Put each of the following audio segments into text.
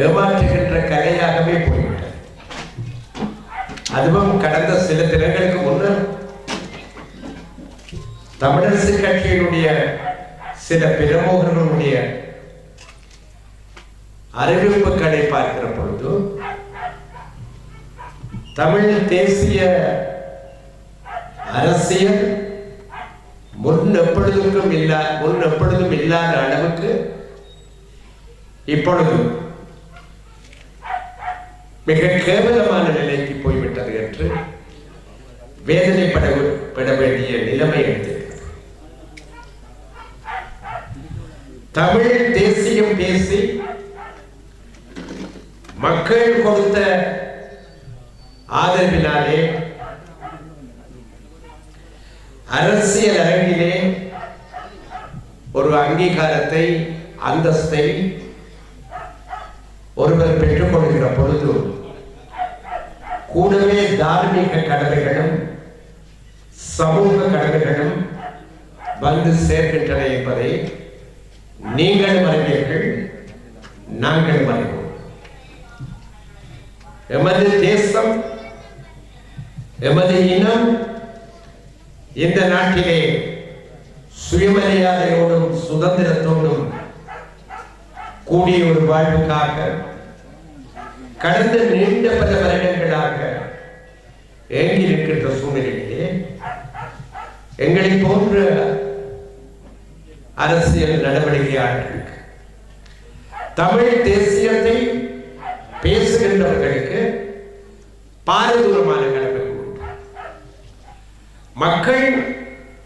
ஏமாற்றுகின்ற கலையாகவே போய்விட்டது. அதுவும் கடந்த சில தினங்களுக்கு முன்னர் தமிழரசு கட்சியினுடைய சில பிரமுகர்களுடைய அறிவிப்புகளை பார்க்கிற பொழுது தமிழ் தேசிய அரசியல் முன் எப்பொழுதுக்கும் இல்லா முன் எப்பொழுதும் இல்லாத அளவுக்கு இப்பொழுது மிக கேவலமான நிலைக்கு போய்விட்டது என்று வேதனைப்பட பட வேண்டிய நிலைமை எடுத்திருக்கிறது தமிழ் தேசியம் பேசி மக்கள் கொடுத்த ஆதரவினாலே அரசியல் அரங்கிலே ஒரு அங்கீகாரத்தை அந்தஸ்தை ஒருவர் பெற்றுக்கொள்கிற பொழுது கூடவே தார்மீக கடமைகளும் சமூக கடமைகளும் வந்து சேர்க்கின்றன என்பதை நீங்களும் அறிவீர்கள் நாங்களும் அறிவோம் எமது தேசம் எமது இனம் இந்த நாட்டிலே சுயமரியாதையோடும் சுதந்திரத்தோடும் கூடிய ஒரு வாழ்வுக்காக கடந்த நீண்ட பல வருடங்களாக ஏங்கி இருக்கின்ற சூழ்நிலையிலே எங்களை போன்ற அரசியல் நடவடிக்கையாளர்களுக்கு தமிழ் தேசியத்தை பேசுகின்றவர்களுக்கு பாரதூரமான கடமை உண்டு. மக்கள்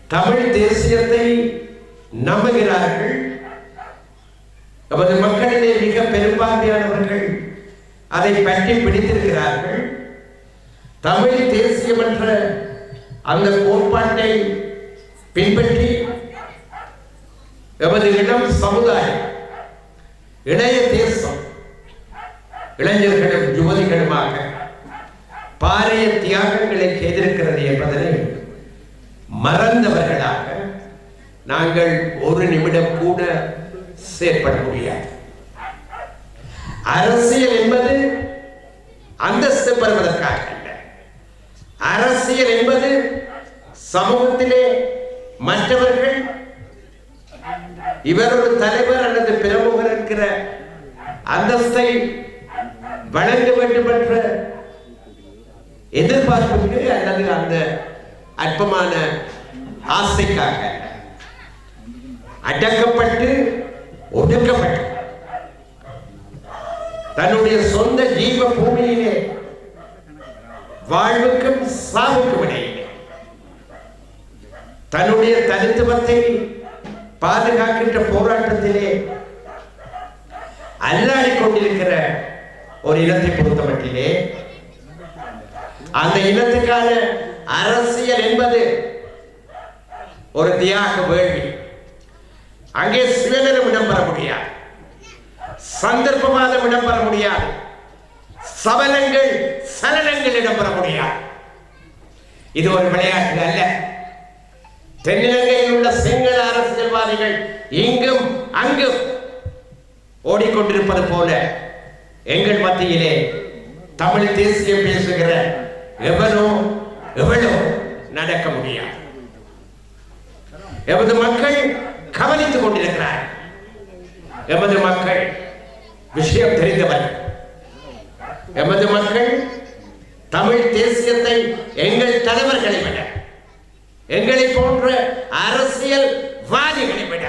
தமிழ் தேசியத்தை நம்புகிறார்கள் நமது மக்களிலே மிக பெரும்பான்மையானவர்கள் அதை பற்றி பிடித்திருக்கிறார்கள். தமிழ் தேசியம் என்ற அந்த கோட்பாட்டை பின்பற்றி எமது இளம் சமுதாயம் இளைய தேசம் இளைஞர்களும் யுவதிகளுமாக பாரிய தியாகங்களை செய்திருக்கிறது என்பதனை மறந்தவர்களாக நாங்கள் ஒரு நிமிடம் கூட செயற்பட முடியாது அரசியல் என்பது அந்தஸ்து பெறுவதற்காக அல்ல. அரசியல் என்பது சமூகத்திலே மற்றவர்கள் இவர் ஒரு தலைவர் அல்லது பிரமுகர் இருக்கிற அந்தஸ்தை வழங்க வேண்டும் என்ற எதிர்பார்ப்புக்கு அல்லது அந்த அற்பமான ஆசைக்காக அடக்கப்பட்டு ஒடுக்கப்பட்டு தன்னுடைய சொந்த ஜீவ பூமியிலே வாழ்வுக்கும் சாவுக்கும் இடையிலே தன்னுடைய தனித்துவத்தை பாதுகாக்கின்ற போராட்டத்திலே அல்லாடி கொண்டிருக்கிற ஒரு இனத்தை பொறுத்தமட்டிலே அந்த இனத்துக்கான அரசியல் என்பது ஒரு தியாக வேள்வி. அங்கே சுயநலம் இடம்பெற முடியாது. சந்தர்ப்பவாதம் இடம்பெற முடியாது. சபலங்கள் சலனங்கள் இடம்பெற முடியாது. இது ஒரு விளையாட்டு அல்ல. தென்னிலங்கையில் உள்ள சிங்கள அரசியல்வாதிகள் இங்கும் அங்கும் ஓடிக்கொண்டிருப்பது போல எங்கள் மத்தியிலே தமிழ் தேசியம் பேசுகிற எவனோ எவனோ நடக்க முடியாது. எமது மக்கள் கவனித்துக் கொண்டிருக்கிறார். எமது மக்கள் விஷயம் தெரிந்தவர். எமது மக்கள் தமிழ் தேசியத்தை எங்கள் தலைவர்களை விட எங்களை போன்ற அரசியல் வாதிகளை விட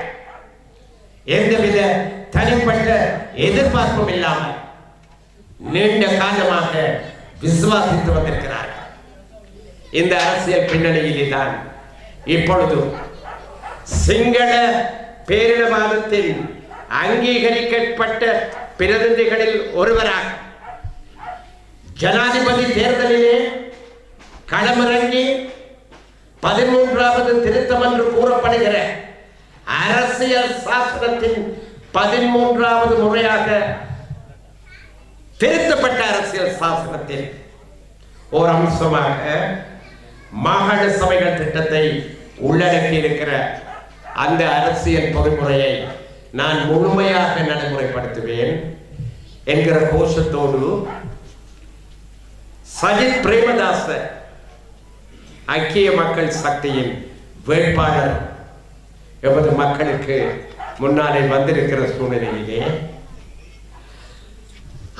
எந்தவித தனிப்பட்ட எதிர்பார்ப்பும் இல்லாமல் நீண்ட காலமாக விசுவாசித்து வந்திருக்கிறார்கள். இந்த அரசியல் பின்னணியிலே தான் இப்பொழுது சிங்கள பேரினவாதத்தில் அங்கீகரிக்கப்பட்ட பிரதிநிதிகளில் ஒருவராக ஜனாதிபதி தேர்தலிலே களமிறங்கி பதிமூன்றாவது திருத்தம் என்று கூறப்படுகிற அரசியல் சாசனத்தின் பதிமூன்றாவது முறையாக திருத்தப்பட்ட அரசியல் சாசனத்தில் ஒரு அம்சமாக மாகாண சபைகள் திட்டத்தை உள்ளடக்கி இருக்கிற அந்த அரசியல் பொறிமுறையை நான் முழுமையாக நடைமுறைப்படுத்துவேன் என்கிற கோஷத்தோடு சஜித் பிரேமதாச ஐக்கிய மக்கள் சக்தியின் வேட்பாளர் எமது மக்களுக்கு முன்னாலே வந்திருக்கிற சூழ்நிலையிலே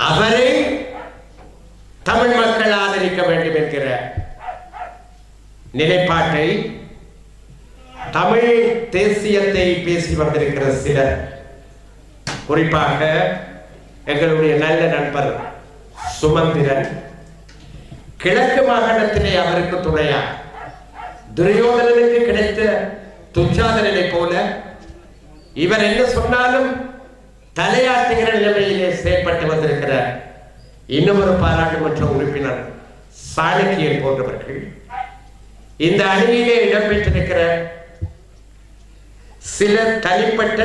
அவரை தமிழ் மக்கள் ஆதரிக்க வேண்டும் என்கிற நிலைப்பாட்டை தமிழ் தேசியத்தை பேசி வந்திருக்கிற சிலர் குறிப்பாக எங்களுடைய நல்ல நண்பர் சுமந்திரன். கிழக்கு மாகாணத்திலே அவருக்கு துணையா? துரியோதனனுக்கு கிடைத்த துச்சாதனனை போல இவர் என்ன சொன்னாலும் தலையாட்டுகிற நிலைமையிலே செயல்பட்டு வந்திருக்கிற இன்னும் ஒரு பாராளுமன்ற உறுப்பினர் சாணக்கியன் போன்றவர்கள் இந்த அணியிலே இடம்பெற்றிருக்கிற சில தனிப்பட்ட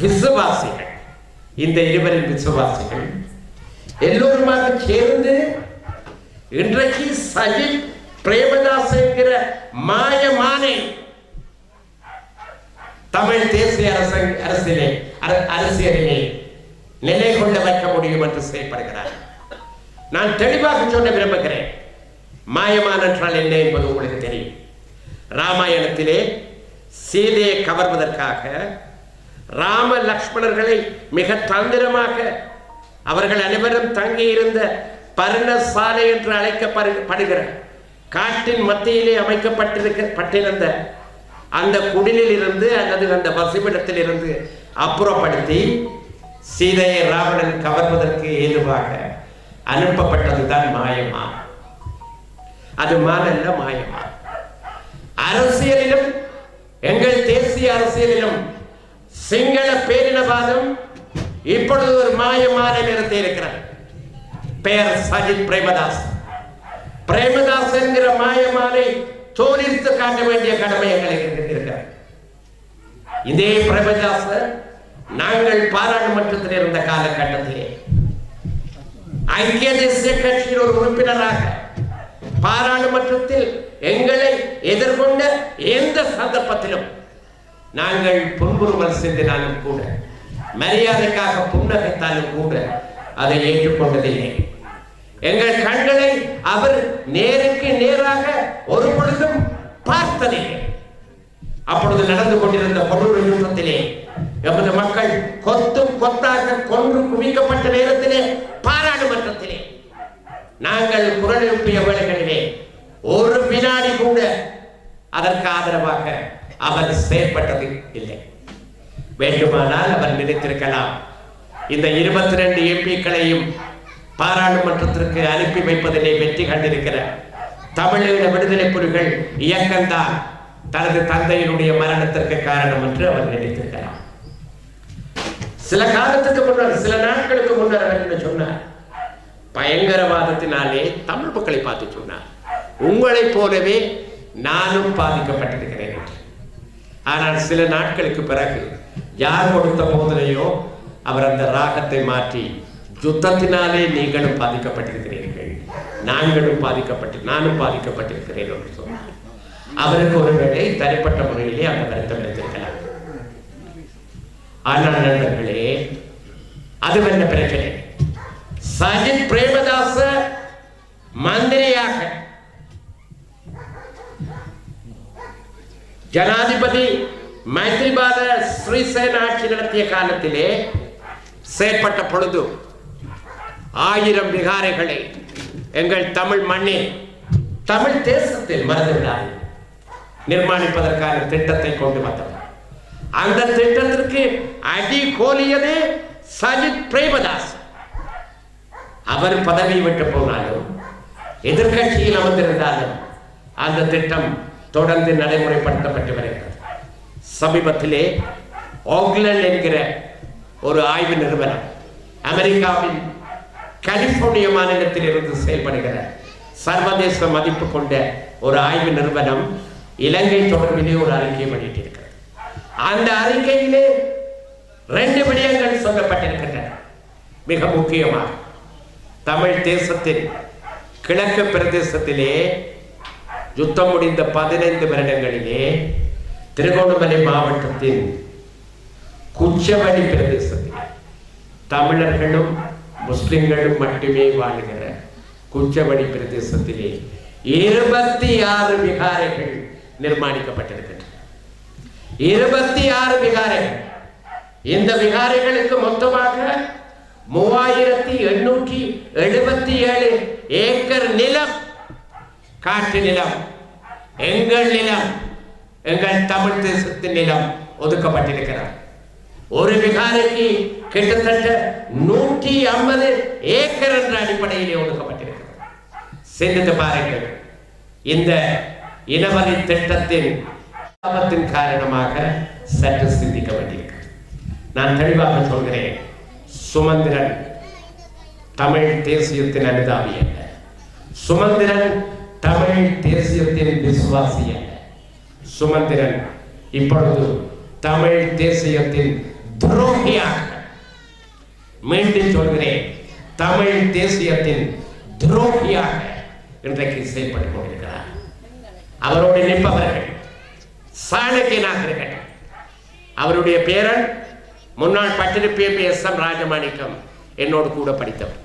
விசுவாசிகள் இந்த இருவரின் விசுவாசிகள் எல்லோருமாக சேர்ந்து இன்றைக்கு சஜித் பிரேமதாஸ் என்கிற மாயமானே தமிழ் தேசிய அரசு அரசியலே அர- அரசியலிலே நிலை கொண்டு வைக்க முடியும் என்று செயல்படுகிறார். நான் தெளிவாக சொல்ல விரும்புகிறேன். மாயமான் என்றால் என்ன என்பது உங்களுக்கு தெரியும். ராமாயணத்திலே சீதையை கவர்வதற்காக ராம லக்ஷ்மணர்களை மிக தந்திரமாக அவர்கள் அனைவரும் தங்கியிருந்த பர்ணசாலை என்று அழைக்கப்படுகிற காட்டின் மத்தியிலே அமைக்கப்பட்டிருக்க பட்டிருந்த அந்த குடிலில் இருந்து அல்லது அந்த வசிப்பிடத்தில் இருந்து அப்புறப்படுத்தி சீதையை ராவணன் கவர்வதற்கு ஏதுவாக அனுப்பப்பட்டதுதான் மாயமா. அது மானல்ல மாயமா. அரசியலிலும் எங்கள் தேசிய அரசியலிலும் சிங்கள பேரினவாதம் இப்பொழுது ஒரு மாயமான நிறுத்தி இருக்கிறார். பெயர் சஜித் பிரேமதாஸ். பிரேமதாஸ் என்கிற மாயமானை தோலித்து காட்ட வேண்டிய கடமை எங்களுக்கு இருக்கிறது இதே பிரேமதாஸ் நாங்கள் பாராளுமன்றத்தில் இருந்த காலகட்டத்திலே ஐக்கிய தேசிய கட்சியின் ஒரு உறுப்பினராக பாராளுமன்றத்தில் எங்களை எதிர்கொண்டு எந்த சந்தர்ப்பத்திலும் நாங்கள் புன்முறுவல் சிந்தினாலும் கூட மரியாதைக்காக புன்னகைத்தாலும் கூட அதை ஏற்றுக்கொண்டதில்லை. எங்கள் கண்களை அவர் நேருக்கு நேராக ஒரு பொழுதும் பார்த்ததில்லை. அப்பொழுது நடந்து கொண்டிருந்த பொருள் யுத்தத்திலே எமது மக்கள் கொத்தும் கொத்தாக கொன்று குவிக்கப்பட்ட நேரத்திலே பாராளுமன்றத்திலே நாங்கள் குரல் எழுப்பிய வேலைகளிலே ஒரு வினாடி கூட அதற்கு ஆதரவாக அவர் செயற்பட்டது இல்லை. வேண்டுமானால் அவர் நினைத்திருக்கலாம் இந்த இருபத்தி ரெண்டு எம்பிக்களையும் பாராளுமன்றத்திற்கு அனுப்பி வைப்பதிலே வெற்றி கண்டிருக்கிற தமிழீழ விடுதலை புலிகள் இயக்கம்தான் தனது தந்தையினுடைய மரணத்திற்கு காரணம் என்று அவர் நினைத்திருக்கலாம் சில காலத்துக்கு முன்னர் சில நாட்களுக்கு முன்னர் அவர் என்ன சொன்னார்? பயங்கரவாதத்தினாலே தமிழ் மக்களை பார்த்து சொன்னார். உங்களைப் போலவே நானும் பாதிக்கப்பட்டிருக்கிறேன். ஆனால் சில நாட்களுக்கு பிறகு யார் கொடுத்த போதனையோ அவர் அந்த ராகத்தை மாற்றி யுத்தத்தினாலே நீங்களும் பாதிக்கப்பட்டிருக்கிறீர்கள். நாங்களும் பாதிக்கப்பட்டு நானும் பாதிக்கப்பட்டிருக்கிறேன் என்று சொன்னார். அவருக்கு ஒருவேளை தனிப்பட்ட முறையிலே அந்த வருத்தம் எடுத்திருக்கலாம் ஆனால் நண்பர்களே அது என்ன பிரச்சனை சஜித் பிரேமதாச மந்திரியாக ஜனாதிபதி மைத்ரிபால ஸ்ரீசேன ஆட்சி நடத்திய காலத்திலே செயற்பட்ட பொழுது ஆயிரம் விகாரைகளை எங்கள் தமிழ் மண்ணில் தமிழ் தேசத்தில் மறந்துவிடாது நிர்மாணிப்பதற்கான திட்டத்தை கொண்டு வந்தவர் அந்த திட்டத்திற்கு அடி கோலியதே சஜித் பிரேமதாஸ் அவர் பதவி விட்டு போனாலும் எதிர்கட்சியில் அமர்ந்திருந்தாலும் அந்த திட்டம் தொடர்ந்து நடைமுறைப்படுத்தப்பட்டு வருகிறது சமீபத்திலே ஆக்லண்ட் என்கிற ஒரு ஆய்வு நிறுவனம் அமெரிக்காவின் கலிபோர்னியா மாநிலத்தில் இருந்து செயல்படுகிற சர்வதேச மதிப்பு கொண்ட ஒரு ஆய்வு நிறுவனம் இலங்கை தொடர்பிலே ஒரு அறிக்கையை வெளியிட்டிருக்கிறது. அந்த அறிக்கையிலே ரெண்டு விடயங்கள் சொல்லப்பட்டிருக்கின்றன. மிக முக்கியமாக தமிழ் தேசத்தின் கிழக்கு பிரதேசத்திலே யுத்தம் முடிந்த பதினைந்து வருடங்களிலே திருகோணமலை மாவட்டத்தின் குச்சவழி பிரதேசத்தில் தமிழர்களும் முஸ்லிம்களும் மட்டுமே வாழ்கிற குச்சவடி பிரதேசத்திலே இருபத்தி ஆறு விகாரைகள் நிர்மாணிக்கப்பட்டிருக்கின்றன. இருபத்தி ஆறு விகாரைகள். இந்த விகாரைகளுக்கு மொத்தமாக மூவாயிரத்தி எண்ணூற்றி எழுபத்தி ஏழு ஏக்கர் நிலம் காட்டு நிலம் எங்கள் நிலம் எங்கள் தமிழ் தேசத்தின் நிலம் ஒதுக்கப்பட்டிருக்கிறார். ஒரு விகாரைக்கு கிட்டத்தட்ட நூற்றி ஐம்பது ஏக்கர் என்ற அடிப்படையிலே ஒதுக்கப்பட்டிருக்கிறது. சிந்தித்து பாருங்கள் இந்த இனவரி திட்டத்தின் ஆபத்தின் காரணமாக சற்று சிந்திக்க வேண்டியிருக்கிறது நான் தெளிவாக சொல்கிறேன் சுமந்திரன் தமிழ் தேசியத்தின் அனுதாபி அல்ல. சுமந்திரன் தமிழ் தேசியத்தின் விசுவாசி சுமந்திரன் இப்பொழுது தமிழ் தேசியத்தின் துரோகியாக மீண்டும் சொல்கிறேன் தமிழ் தேசியத்தின் துரோகியாக இன்றைக்கு செயல்பட்டுக் கொண்டிருக்கிறார். அவரோடு நிற்பவர்கள் சாணக்கியனாக இருக்கட்டும் அவருடைய பேரன் முன்னாள் பட்டிருப்பி எஸ். எம். ராஜமாணிக்கம் என்னோடு கூட படித்தவர்.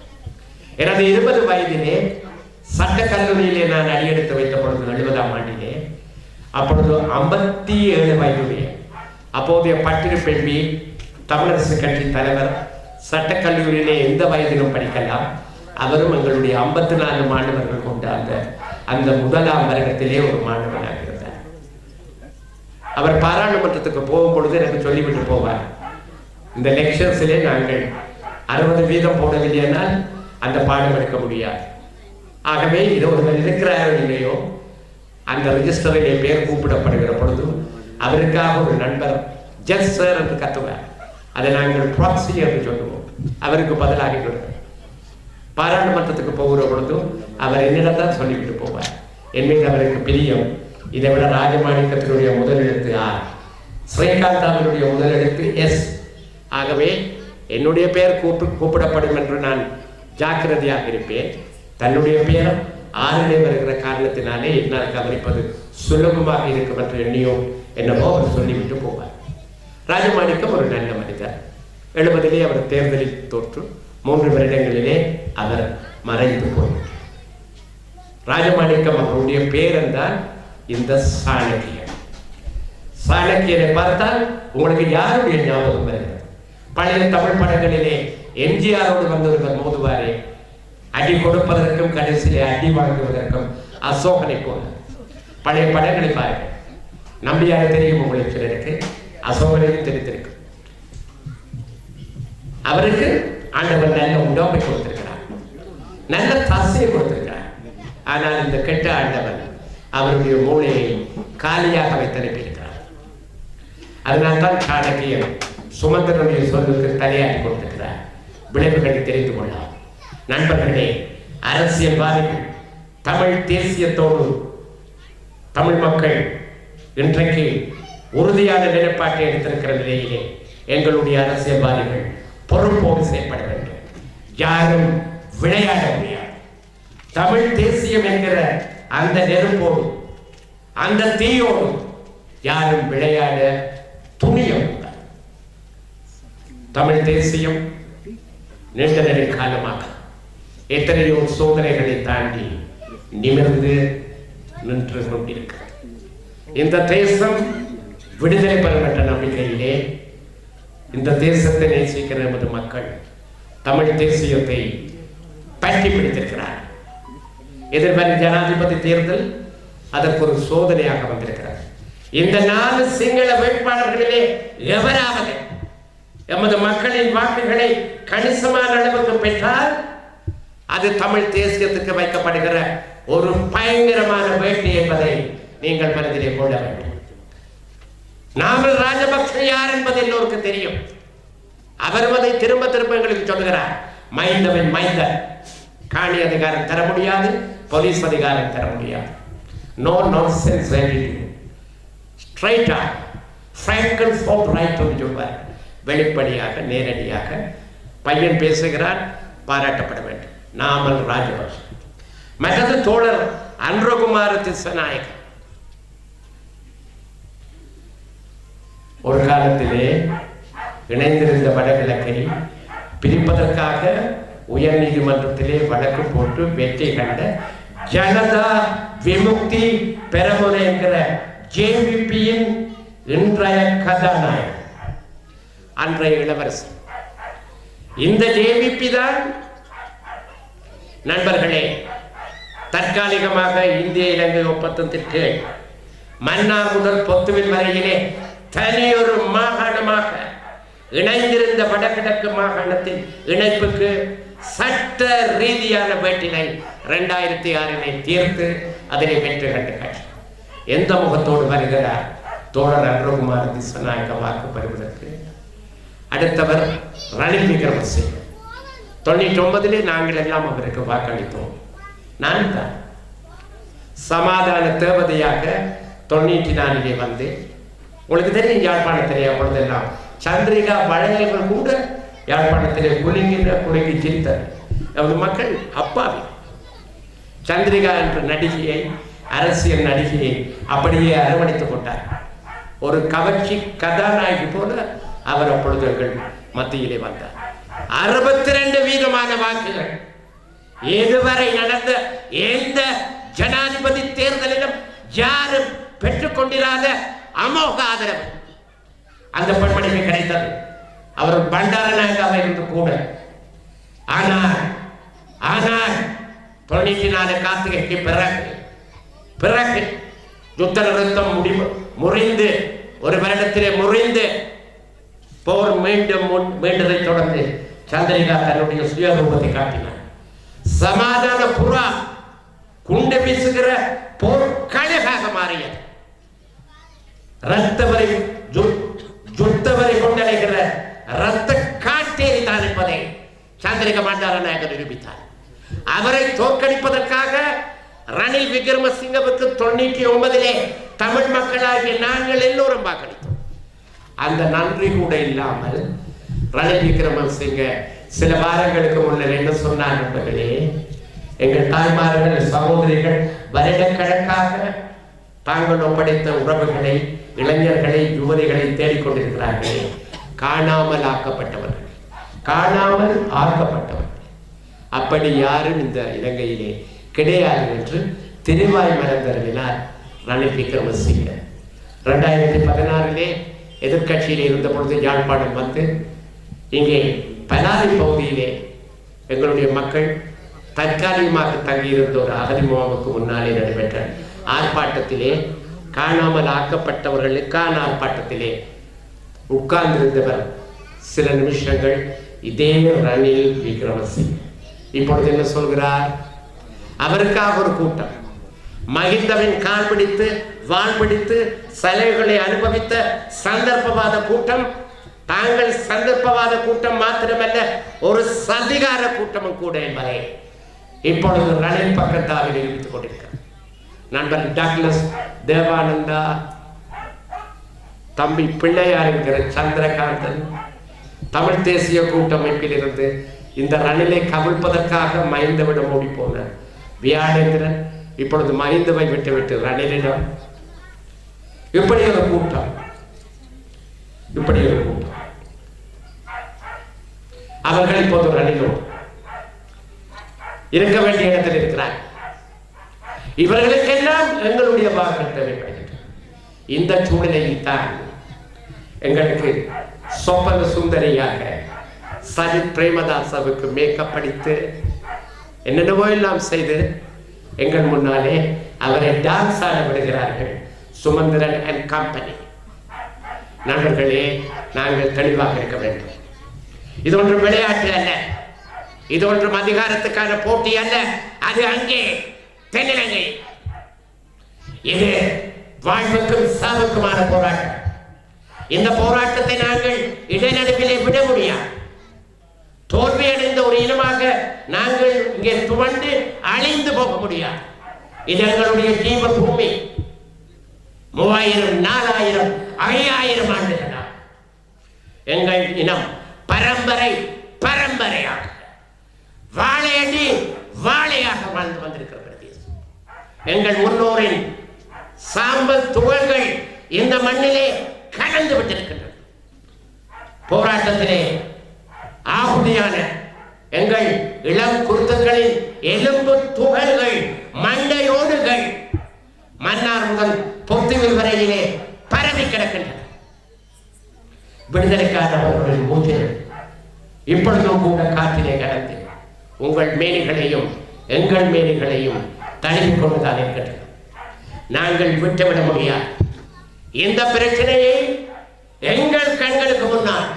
எனது இருபது வயதிலே சட்ட கல்லூரியிலே நான் அடியெடுத்து வைத்த பொழுது எழுபதாம் ஆண்டிலே அப்பொழுது ஐம்பத்தி ஏழு வயதுடைய அப்போதைய பட்டிருப்பெண்பி தமிழரசு கட்சி தலைவர் சட்டக்கல்லூரியிலே எந்த வயதிலும் படிக்கலாம். அவரும் எங்களுடைய ஐம்பத்தி நாலு மாணவர்கள் கொண்ட அந்த அந்த முதலாம் வருகத்திலே ஒரு மாணவனாக இருந்தார். அவர் பாராளுமன்றத்துக்கு போகும் பொழுது எனக்கு சொல்லிவிட்டு போவார். இந்த லெக்சர்ஸிலே நாங்கள் அறுபது வீதம் போடவில்லையானால் அந்த பாடம் எடுக்க முடியாது. ஆகவே இது ஒருவர் இருக்கிறாரோ இல்லையோ அந்த ரெஜிஸ்டரிலே பேர் கூப்பிடப்படுகிற பொழுது அவருக்காக ஒரு நண்பர் ஜஸ் சார் என்று கத்துவார். அதை நாங்கள் ப்ராக்சி என்று சொல்லுவோம். அவருக்கு பதிலாகி கொடுப்போம் பாராளுமன்றத்துக்கு போகிற பொழுதும் அவர் என்னிடம் தான் சொல்லிவிட்டு போவார். என் அவருக்கு பிரியம். இதை விட ராஜமாணிக்கத்தினுடைய முதலெழுத்து ஆ ஆர். ஸ்ரீகாந்தாவினுடைய முதல் எழுத்து எஸ். ஆகவே என்னுடைய பெயர் கூப்பு கூப்பிடப்படும் என்று நான் ஜாக்கிரதையாக இருப்பேன். தன்னுடைய பேரம் ஆறிலே வருகிற காரணத்தினாலே என்னால் கவனிப்பது சுலபமாக இருக்கும் என்று எண்ணியோ என்னவோ அவர் சொல்லிவிட்டு போவார். ராஜமாணிக்கம் ஒரு நல்ல மனிதர். எழுபதிலே அவர் தேர்தலில் தோற்று மூன்று வருடங்களிலே அவர் மறைந்து போனார். ராஜமாணிக்கம் அவருடைய பேரன்தான் இந்த சாணக்கியன். சாணக்கியனை பார்த்தால் உங்களுக்கு யாருடைய ஞாபகம் வருகிறது? பழைய தமிழ் படங்களிலே எம்ஜிஆரோடு வந்தவர்கள் மோதுவாரே அடி கொடுப்பதற்கும் கடைசியிலே அடி வாங்குவதற்கும் அசோகனை போல. பழைய படங்களை பாருங்கள் நம்பியாக தெரியும் உங்களுக்கு சிலருக்கு? அசோகனையும் தெரிந்திருக்கும். அவருக்கு ஆண்டவர் நல்ல உடம்பை கொடுத்திருக்கிறார். நல்ல தசையை கொடுத்திருக்கிறார். ஆனால் இந்த கெட்ட ஆண்டவன் அவருடைய மூளையை காலியாக வைத்தனுப்பியிருக்கிறார் அதனால்தான் சாணக்கியம் சுமந்திரனுடைய சொல்லுக்கு தலையாட்டி கொடுத்திருக்கிறார். விளைவுகளை தெரிந்து கொள்ளலாம். நண்பர்களே அரசியல்வாதிகள் தமிழ் தேசியத்தோடு தமிழ் மக்கள் இன்றைக்கு உறுதியான நிலைப்பாட்டை எடுத்திருக்கிற நிலையிலே எங்களுடைய அரசியல்வாதிகள் பொறுப்போடு செயல்பட வேண்டும். யாரும் விளையாட முடியாது. தமிழ் தேசியம் என்கிற அந்த நெருப்போடு அந்த தீயோடு யாரும் விளையாட துணிய தமிழ் தேசியம் நீண்ட நெடு காலமாக எத்தனையோ சோதனைகளை தாண்டி நிமிர்ந்து நின்று கொண்டிருக்கிறது இந்த தேசம் விடுதலை பெறும் என்ற நம்பிக்கையிலே இந்த தேசத்தை நேசிக்கிற நமது மக்கள் தமிழ் தேசியத்தை பற்றி பிடித்திருக்கிறார் எதிர்வரும் ஜனாதிபதி தேர்தல் அதற்கு ஒரு சோதனையாக வந்திருக்கிறார் இந்த நாலு சிங்கள வேட்பாளர்களிலே எவராவது எமது மக்களின் வாக்குகளை கணிசமான அளவுக்கு பெற்றால் அது தமிழ் தேசியத்துக்கு வைக்கப்படுகிற ஒரு பயங்கரமான வேட்டி என்பதை நீங்கள் மனதிலே கொள்ள வேண்டும். நாமல் ராஜபக்ஷ யார் என்பது எல்லோருக்கு தெரியும். அவர் அதை திரும்ப திரும்ப எங்களுக்கு சொல்லுகிறார் மைந்தவன் மைந்த காணி அதிகாரம் தர முடியாது போலீஸ் அதிகாரம் தர முடியாது. நோ நான்சென்ஸ் ஸ்ட்ரைட்டா ஃப்ராங்கல் ஃபோப் ரைட் என்று சொல்வார். வெளிப்படையாக நேரடியாக பையன் பேசுகிறார் பாராட்டப்பட வேண்டும். நாமல் ராஜபக்ஷ. மற்றது தோழர் அன்றகுமார திசநாயகன் ஒரு காலத்திலே இணைந்திருந்த வடகிழக்கை பிரிப்பதற்காக உயர் நீதிமன்றத்திலே வழக்கு போட்டு வெற்றி கண்ட ஜனதா விமுக்தி பெரமுனை என்கிற ஜேவிபியின் இன்றைய கதாநாயகன் அன்றைய இளவரசர். இந்த ஜேவிபி தான் நண்பர்களே தற்காலிகமாக இந்திய இலங்கை ஒப்பந்தத்திற்கு மன்னார் முதல் பொத்துவில் வரையிலே தனியொரு மாகாணமாக இணைந்திருந்த வடகிழக்கு மாகாணத்தின் இணைப்புக்கு சட்ட ரீதியான வேட்டினை ரெண்டாயிரத்தி ஆறினை தீர்த்து அதனை வெற்றி கண்டு எந்த முகத்தோடு வருகிறார்? தோழர் அன்றகுமார் திசநாயக வாக்கு பெறுவதற்கு அடுத்தவர் ரணில் விக்ரமசிங்க. தொண்ணூற்றி ஒன்பதுலேயே நாங்கள் எல்லாம் அவருக்கு வாக்களித்தோம். நான் தான் சமாதான தேவதையாக தொண்ணூற்றி நாலிலே வந்து உங்களுக்கு தெரியும் யாழ்ப்பாணத்திலே அப்பொழுதெல்லாம் சந்திரிகா வளையல்கள் கூட யாழ்ப்பாணத்திலே குலுங்கின்ற குலுங்கி சிரித்தார் நமது மக்கள் அப்பாவி. சந்திரிகா என்ற நடிகையை அரசியல் நடிகையை அப்படியே அரவணைத்துக் கொண்டார். ஒரு கவர்ச்சி கதாநாயகி போல அவர் அப்பொழுது எங்கள் மத்தியிலே வந்தார். அறுபத்தி ரெண்டு வீதமான வாக்குகள். இதுவரை நடந்த எந்த ஜனாதிபதி தேர்தலிலும் யாரும் பெற்றுக்கொண்டிராத அமோக ஆதரவு. அந்த பெண்மணிக்கு கிடைத்தது. அவர் பண்டாரநாயகாவை இருந்து கூட ஆனால் ஆனால் தொண்ணூற்றி நாலு கார்த்திகைக்கு பிறகு பிறகு யுத்த நிறுத்தம் முடிவு முறிந்து ஒரு வருடத்திலே முறிந்து போர் மீண்டும் மீண்டதை தொடர்ந்து சந்திரிகா தன்னுடைய சுயரூபத்தை காட்டினார் சமாதான புறா குண்டு வீசுகிற போர் மாறியது ரத்தவரை ஜுத்தவரை கொண்டடைகிற ரத்த காட்டேறி தான் என்பதை மாண்டார நாயகர் நிரூபித்தார் அவரை தோற்கடிப்பதற்காக ரணில் விக்ரமசிங்கவுக்கு தொண்ணூற்றி ஒன்பதிலே தமிழ் மக்களாகிய நாங்கள் எல்லோரும் வாக்களித்தோம் அந்த நன்றி கூட இல்லாமல் ரணில் விக்ரமசிங்க சில வாரங்களுக்கு முன்னர் என்ன சொன்னார் நண்பர்களே? எங்கள் தாய்மார்கள் சகோதரிகள் வருடக்கணக்காக தாங்கள் ஒப்படைத்த உறவுகளை இளைஞர்களை யுவதிகளை தேடிக்கொண்டிருக்கிறார்களே. காணாமல் ஆக்கப்பட்டவர்கள் காணாமல் ஆக்கப்பட்டவர்கள். அப்படி யாரும் இந்த இலங்கையிலே கிடையாது என்று திருவாய் மறந்தருவினார் ரணில் விக்ரமசிங்க ரெண்டாயிரத்தி பதினாறிலே எதிர்க்கட்சியில் இருந்த பொழுது யாழ்ப்பாணம் வந்து இங்கே பலாரி பகுதியிலே எங்களுடைய மக்கள் தற்காலிகமாக தங்கியிருந்த ஒரு அகதி முகாமுக்கு முன்னாலே நடைபெற்ற ஆர்ப்பாட்டத்திலே காணாமல் ஆக்கப்பட்டவர்களுக்கான ஆர்ப்பாட்டத்திலே உட்கார்ந்திருந்தவர் சில நிமிஷங்கள் இதே ரணில் விக்ரமசிங் இப்பொழுது என்ன சொல்கிறார்? அவருக்காக ஒரு கூட்டம். மகிந்தவின் கால் பிடித்து வான் பிடித்து சலுகைகளை அனுபவித்த சந்தர்ப்பவாத கூட்டம் தாங்கள் சந்தர்ப்பவாத கூட்டம் மாத்திரமல்ல ஒரு சதிகார கூட்டமும் கூட என்பதை இப்பொழுது ரணில் பக்கத்தாவில் இருந்து கொண்டிருக்கிறார். நண்பர் டாக்லஸ் தேவானந்தா தம்பி பிள்ளையார் என்கிற சந்திரகாந்தன் தமிழ் தேசிய கூட்டமைப்பில் இருந்து இந்த ரணிலை கவிழ்ப்பதற்காக மகிந்தவிடம் ஓடி போன வியாழேந்திரன் இப்பொழுது மஹிந்தவை விட்டுவிட்டு ரணிலிடம் இப்படி ஒரு கூட்டம் இப்படி ஒரு கூட்டம். அவர்கள் இப்போது ரணிலோ இருக்க வேண்டிய இடத்தில் இருக்கிறார். இவர்களுக்கெல்லாம் எங்களுடைய வாக்கள் தேவைப்படுகின்றன. இந்த சூழ்நிலையில் தான் எங்களுக்கு சொப்பன சுந்தரியாக சஜித் பிரேமதாசவுக்கு மேக்கப் அடித்து என்னென்னவோ எல்லாம் செய்து எங்கள் முன்னாலே அவரை டான்ஸ் ஆட விடுகிறார்கள் சுமந்திரன் அண்ட் கம்பெனி நண்பர்களே நாங்கள் தெளிவாக இருக்க வேண்டும். இது ஒன்றும் விளையாட்டு அல்ல. இது ஒன்றும் அதிகாரத்துக்கான போட்டி அல்ல. அது அங்கே தென்னிலங்கை. இது வாழ்வுக்கும் சாவுக்குமான போராட்டம். இந்த போராட்டத்தை நாங்கள் இடைநடுவிலே விட முடியாது. தோல்வியடைந்த ஒரு இனமாக நாங்கள் இங்கே துவண்டு அழிந்து போக முடியாது. இது எங்களுடைய ஜீவ பூமி. மூவாயிரம் நாலாயிரம் ஐயாயிரம் ஆண்டுகளா எங்கள் இனம் பரம்பரை பரம்பரையாக. வாழையடி வாழையாக வாழ்ந்து வந்திருக்கிற பிரதேசம் எங்கள் முன்னோரின் சாம்பல் துகள்கள் இந்த மண்ணிலே கலந்து விட்டிருக்கின்றன. போராட்டத்திலே ஆகுதியான எங்கள் இளம் குருத்துக்களின் எலும்பு துகள்கள் மண்டையோடுகள் மன்னார் முதல் பொத்துவில் வரையிலே பரவி கிடக்கின்றன. விடுதலைக்காரவர்கள் அவர்களின் இப்பொழுதும் கூட காற்றிலே கடந்து உங்கள் மேனிகளையும் எங்கள் மேனிகளையும் தழுவி கொண்டுதான் இருக்கட்டும் நாங்கள் விட்டுவிட முடியாது. இந்த பிரச்சனையை எங்கள் கண்களுக்கு முன்னால்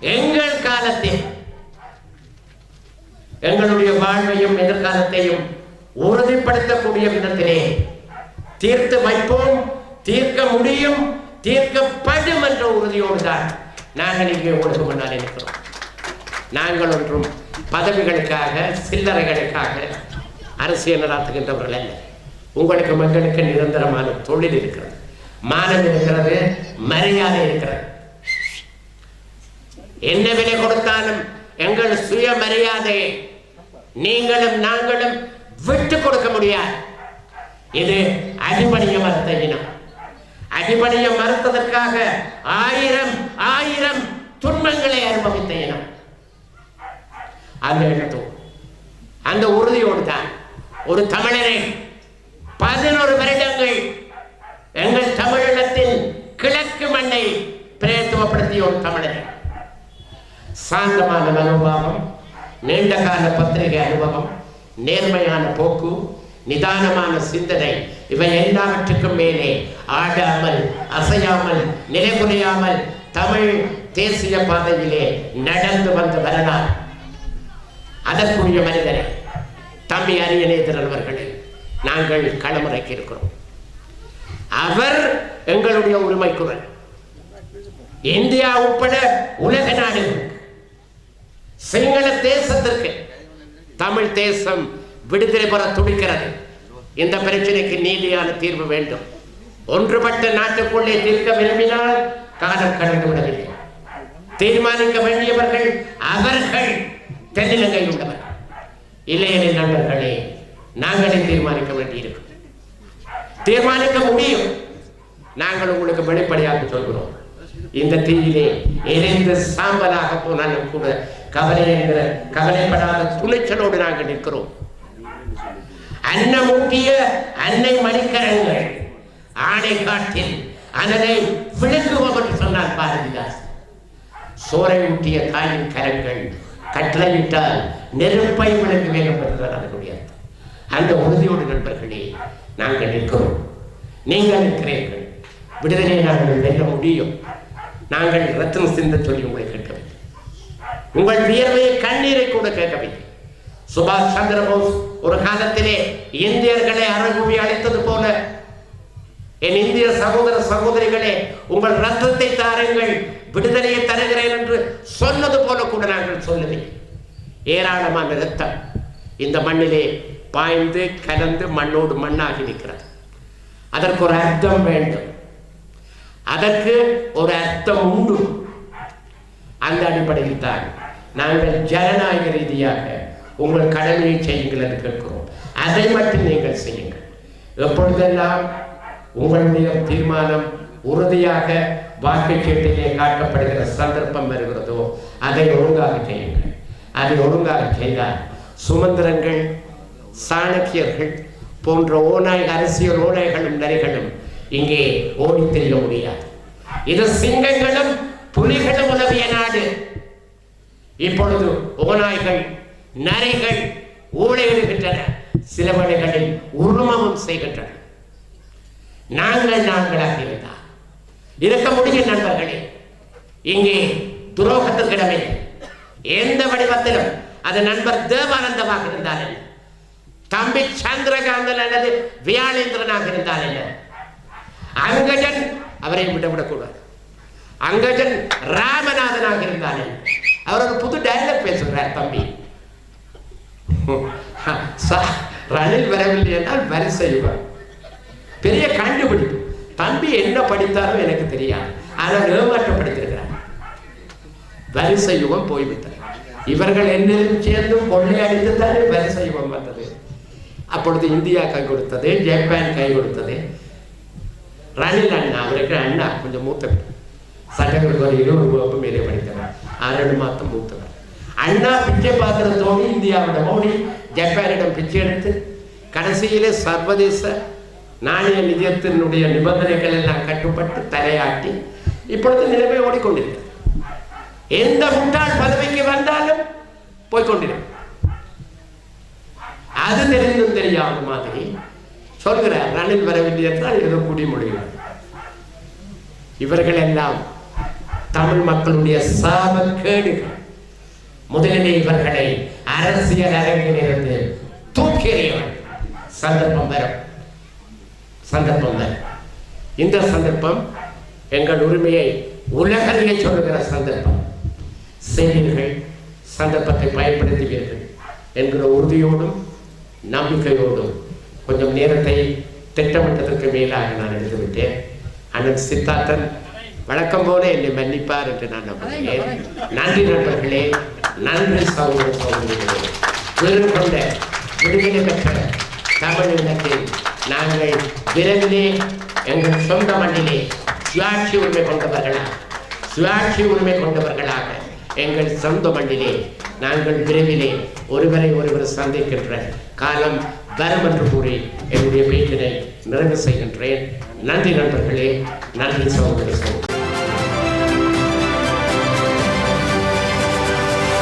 எங்கள் காலத்தில் எங்களுடைய வாழ்வையும் எதிர்காலத்தையும் உறுதிப்படுத்தக்கூடிய விதத்திலே தீர்த்து வைப்போம் தீர்க்க முடியும் தீர்க்கப்படும் தான் நாங்கள் இங்கே ஒழுங்கு முன்னால் இருக்கிறோம். நாங்கள் ஒன்றும் பதவிகளுக்காக சில்லறைகளுக்காக அரசியல் நடாத்துகின்றவர்கள் அல்ல. உங்களுக்கு மக்களுக்கு நிரந்தரமான தொழில் இருக்கிறது. மானம் இருக்கிறது மரியாதை இருக்கிறது. என்ன விலை கொடுத்தாலும் எங்கள் சுய மரியாதையை நீங்களும் நாங்களும் விட்டு கொடுக்க முடியாது. இது அடிபணிய மறுத்த இனம் அடிபணிய மறுத்ததற்காக ஆயிரம் ஆயிரம் துன்பங்களை அனுபவித்த இனம். அந்த இடத்தோடு அந்த உறுதியோடு தான். ஒரு தமிழரை பதினோரு வருடங்கள் எங்கள் தமிழினத்தின் கிழக்கு மண்ணை பிரயத்துவப்படுத்திய ஒரு தமிழரை. சாந்தமான மனோபாவம் நீண்டகால பத்திரிகை அனுபவம் நேர்மையான போக்கு நிதானமான சிந்தனை இவை எல்லாவற்றுக்கும் மேலே ஆடாமல் அசையாமல் நிலைமுறையாமல் தமிழ் தேசிய பாதையிலே நடந்து வந்த வரலாறு அதற்குரிய மனிதரை தம்பி அரியநேதர் அவர்களை நாங்கள் களமுறைக்கு இருக்கிறோம். அவர் எங்களுடைய உரிமை குரல் இந்தியா உட்பட உலக நாடுகளுக்கு சிங்கள தேசத்திற்கு தமிழ் தேசம் விடுதலை பெற துடிக்கிறது. இந்த பிரச்சனைக்கு நீதியான தீர்வு வேண்டும். ஒன்றுபட்ட நாட்டுக்குள்ளே தீர்க்க விரும்பினால் காலம் கடந்து விடவில்லை. தீர்மானிக்க வேண்டியவர்கள் அவர்கள் தென்னிலங்கை உள்ளவர். இல்லையெனில் நண்பர்களே நாங்களே தீர்மானிக்க வேண்டியிருக்கும். தீர்மானிக்க முடியும். நாங்கள் உங்களுக்கு வெளிப்படையாக சொல்கிறோம். இந்த தீயிலே எரிந்து சாம்பலாக போனாலும் கூட கவலை என்கிற கவலைப்படாத துணிச்சலோடு நாங்கள் நிற்கிறோம். அன்னமூட்டிய அன்னை மணிக்கரங்கள் ஆணை காட்டில் அதனை விளக்குவோம் என்று சொன்னார் பாரதிதாஸ். சோரை ஊட்டிய தாயின் கரங்கள் கட்டளையிட்டால் நெருப்பை விளக்கு வேகம் பெறுகிறார் அதனுடைய அந்த உறுதியோடு நண்பர்களே நாங்கள் நிற்கிறோம். நீங்கள் இருக்கிறீர்கள் விடுதலை நாங்கள் வெல்ல முடியும். நாங்கள் ரத்தனம் சிந்த சொல்லி உங்களை கேட்கவில்லை. உங்கள் வியர்வையை கண்ணீரை கூட கேட்கவில்லை. சுபாஷ் சந்திர போஸ் ஒரு காலத்திலே இந்தியர்களை அரங்குவி அழைத்தது போல என் இந்திய சகோதர சகோதரிகளே உங்கள் ரத்தத்தை தாருங்கள் விடுதலையை தருகிறேன் என்று சொன்னது போல கூட நாங்கள் சொல்லவில்லை. ஏராளமான ரத்தம் இந்த மண்ணிலே பாய்ந்து கலந்து மண்ணோடு மண்ணாகி நிற்கிறது. அதற்கு ஒரு அர்த்தம் வேண்டும். அதற்கு ஒரு அர்த்தம் உண்டு. அந்த அடிப்படையில் தான் நாங்கள் ஜனநாயக ரீதியாக உங்கள் கடமையை செய்யுங்கள் என்று கேட்கிறோம். அதை மட்டும் நீங்கள் செய்யுங்கள். எப்பொழுதெல்லாம் உங்களுடைய தீர்மானம் உறுதியாக வாக்குச்சீட்டிலே காட்டப்படுகிற சந்தர்ப்பம் வருகிறதோ அதை ஒழுங்காக செய்யுங்கள். அதை ஒழுங்காக செய்தால் சுமந்திரங்கள் சாணக்கியர்கள் போன்ற ஓநாய் அரசியல் ஓநாய்களும் நரிகளும் இங்கே ஓடி தெரிய முடியாது. இது சிங்கங்களும் புலிகளும் உதவிய நாடு. இப்பொழுது ஓநாய்கள் நரிகள் ஊழையிடுகின்றன சில வேளைகளில் உருமமும் செய்கின்றன. நாங்கள் நாங்களாக இருந்தால் இருக்க முடியும் நண்பர்களே. இங்கே துரோகத்திற்கு எந்த வடிவத்திலும் அது நண்பர் தேவானந்தமாக இருந்தால் என்ன? தம்பி சந்திரகாந்தன் அல்லது வியாழேந்திரனாக இருந்தால் என்ன? அங்கஜன் அவரை விடவிடக்கூடாது அங்கஜன் ராமநாதனாக இருந்தால் என்ன? அவர் ஒரு புது டைலாக் பேசுகிறார் தம்பி. ச- ரணில் வரவில்லை என்றால் வரி செய்வார். பெரிய கண்டுபிடிப்பு. தம்பி என்ன படித்தாரோ எனக்கு தெரியாது. ஆனால் ஏமாற்றப்படுத்திருக்கிறார். வரிசை யுகம் போய்விட்டது. இவர்கள் என்னிலும் சேர்ந்தும் கொள்ளையடித்து தானே வரிசை யுகம் வந்தது. அப்பொழுது இந்தியா கை கொடுத்தது ஜப்பான் கை கொடுத்தது. ரணில் அண்ணா அவருக்கு அண்ணா கொஞ்சம் மூத்த சட்டங்களுக்கு ஒரு இருபது வகுப்பு மேலே படித்தவர். ஆறு மாதம் மூத்தவர். அண்ணா பிச்சை பாத்திரத்தோடு இந்தியாவிடம் ஓடி ஜப்பானிடம் பிச்சை எடுத்து கடைசியிலே சர்வதேச நாணய நிதியத்தினுடைய நிபந்தனைகள் எல்லாம் கட்டுப்பட்டு தலையாட்டி இப்பொழுது நிலைமை ஓடிக்கொண்டிருக்கிறது. எந்த முட்டாள் பதவிக்கு வந்தாலும் போய்கொண்டிருக்கும் அது தெரிந்தும் தெரியாத மாதிரி சொல்கிறார் ரணில் வரவில்லை என்றால் ஏதோ முடியும் இவர்கள் எல்லாம் தமிழ் மக்களுடைய சாபக்கேடுகள். முதலிலே இவர்களை அரசியல் அரங்கிலிருந்து தூக்கி எறியவன் சந்தர்ப்பம் வரும். சந்தர்ப்பம் வரும். இந்த சந்தர்ப்பம் எங்கள் உரிமையை உலகறிய சொல்லுகிற சந்தர்ப்பம். செய்வீர்கள் சந்தர்ப்பத்தை பயன்படுத்துவீர்கள் என்கிற உறுதியோடும் நம்பிக்கையோடும் கொஞ்சம் நேரத்தை திட்டமிட்டதற்கு மேலாக நான் எடுத்துவிட்டேன். அண்ணன் சித்தார்த்தன் வழக்கம் போல என்னை மன்னிப்பார் என்று நான் நம்புகிறேன். நன்றி நண்பர்களே. நன்றி சகோதர சகோதரிகளே வீறு கொண்ட விடுதலை பெற்ற தமிழ் இனத்தில் நாங்கள் விரைவிலே எங்கள் சொந்த மண்ணிலே சுயாட்சி உரிமை கொண்டவர்களாக சுயாட்சி உரிமை கொண்டவர்களாக எங்கள் சொந்த மண்ணிலே நாங்கள் விரைவிலே ஒருவரை ஒருவர் சந்திக்கின்ற காலம் வரும் என்று கூறி என்னுடைய பேச்சினை நிறைவு செய்கின்றேன். நன்றி நண்பர்களே நன்றி சகோதர சகோதரி.